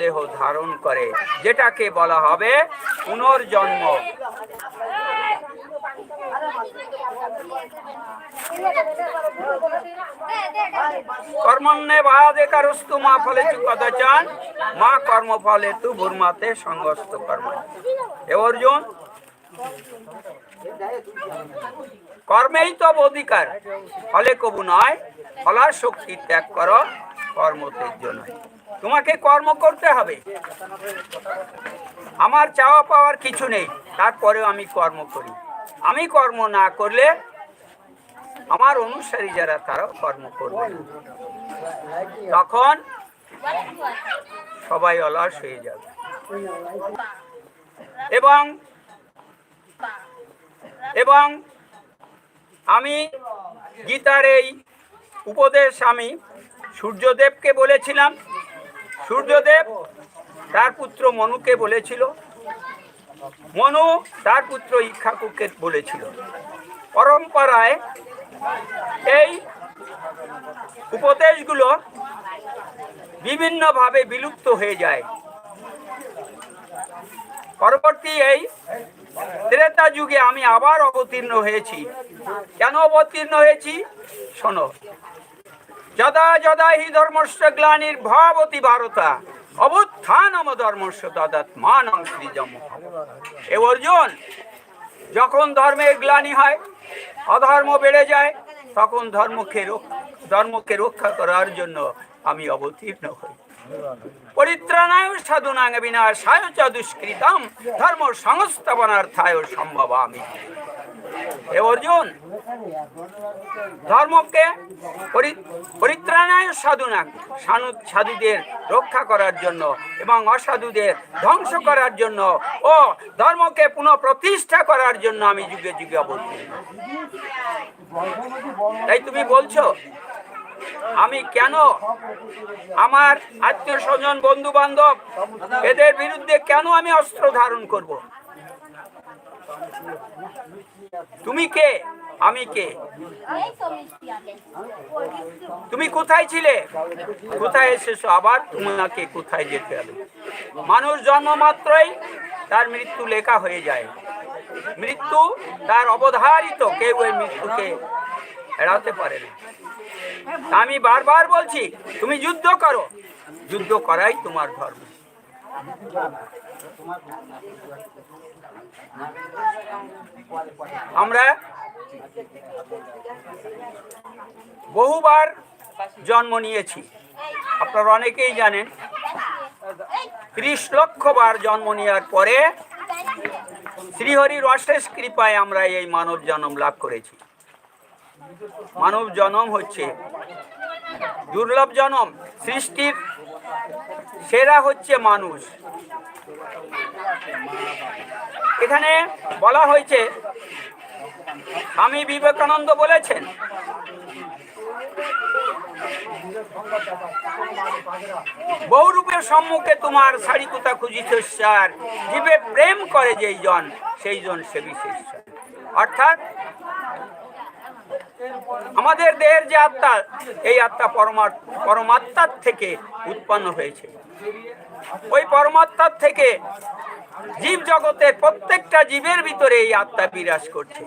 দেহ ধারণ করে, যেটাকে বলা হবে পুনর্জন্ম। ফলে তু কর্মেই তো অধিকার, ফলে কবু নয়, ফলার শক্তি ত্যাগ করো কর্মতের জন্য তোমাকে কর্ম করতে হবে। আমার চাওয়া পাওয়ার কিছু নেই, তারপরেও আমি কর্ম করি। আমি কর্ম না করলে আমার অনুসারী যারা, তারাও কর্ম করবে তখন সবাই অলস হয়ে যাবে। এবং এবং আমি গীতার এই উপদেশ আমি সূর্যদেবকে বলেছিলাম সূর্যদেব তার পুত্র মনুকে বলেছিল। মনু তার পুত্র ইক্ষাকুকে বলেছিল। পরম্পরায় এই উপদেশগুলো বিভিন্নভাবে বিলুপ্ত হয়ে যায়। পরবর্তী এই ত্রেতা যুগে আমি আবার অবতীর্ণ হয়েছি। কেন অবতীর্ণ হয়েছি? শোনো যদা যদা হি ধর্মস্য গ্লানির ভবতি ভারতা অবুত্থানম ধর্মস্য তদাত্মানং সৃজম। এ অর্জুন, যখন ধর্মের গ্লানি হয়, অধর্ম বেড়ে যায়, তখন ধর্মকে ধর্মকে রক্ষা করার জন্য আমি অবতীর্ণ হই। পরিত্রাণায় সাধুনাং বিনাশায় চ দুষ্কৃতম, ধর্ম সংস্থাপনার্থায় সম্ভব আমি হে অর্জুন, ধর্মকে পরিত্রাণায় সাধুনাং সাধু সাধুদের রক্ষা করার জন্য এবং অসাধুদের ধ্বংস করার জন্য ও ধর্মকে পুনঃ প্রতিষ্ঠা করার জন্য আমি যুগে যুগে অবতীর্ণ। তাই তুমি বলছো, আমি কেন আমার আত্মীয় স্বজন বন্ধু বান্ধব এদের বিরুদ্ধে কেন আমি অস্ত্র ধারণ করব? তুমি কে? আমি কে? তুমি কোথায় ছিলে? কোথায় এসেছ? আবার তোমাকে কোথায় যেতে হবে? মানুষ জন্ম মাত্রই তার মৃত্যু লেখা হয়ে যায়। মৃত্যু তার অবধারিত, কেউ ওই মৃত্যুকে এড়াতে পারে না। আমি বারবার বলছি, তুমি যুদ্ধ করো। যুদ্ধ করাই তোমার ধর্ম। আমরা বহুবার জন্ম নিয়েছি। আপনারা অনেকেই জানেন, ত্রিশ লক্ষ বার জন্ম নেওয়ার পরে শ্রীহরির অশেষ কৃপায় আমরা এই মানব জন্ম লাভ করেছি। মানব জনম হচ্ছে। দুর্লভ জনম সৃষ্টির সেরা হচ্ছে মানুষ। এখানে বলা হয়েছে, স্বামী বিবেকানন্দ বলেছেন, বহুরূপের সম্মুখে তোমার শাড়ি কোথা খুঁজিছ জীবে প্রেম করে যেই জন, সেই জন সে বিশেষ অর্থাৎ আমাদের দেহের যে আত্মা, এই আত্মা পরমা পরমাত্মার থেকে উৎপন্ন হয়েছে। ওই পরমাত্মার থেকে জীব জগতের প্রত্যেকটা জীবের ভিতরে এই আত্মা বিরাজ করছে।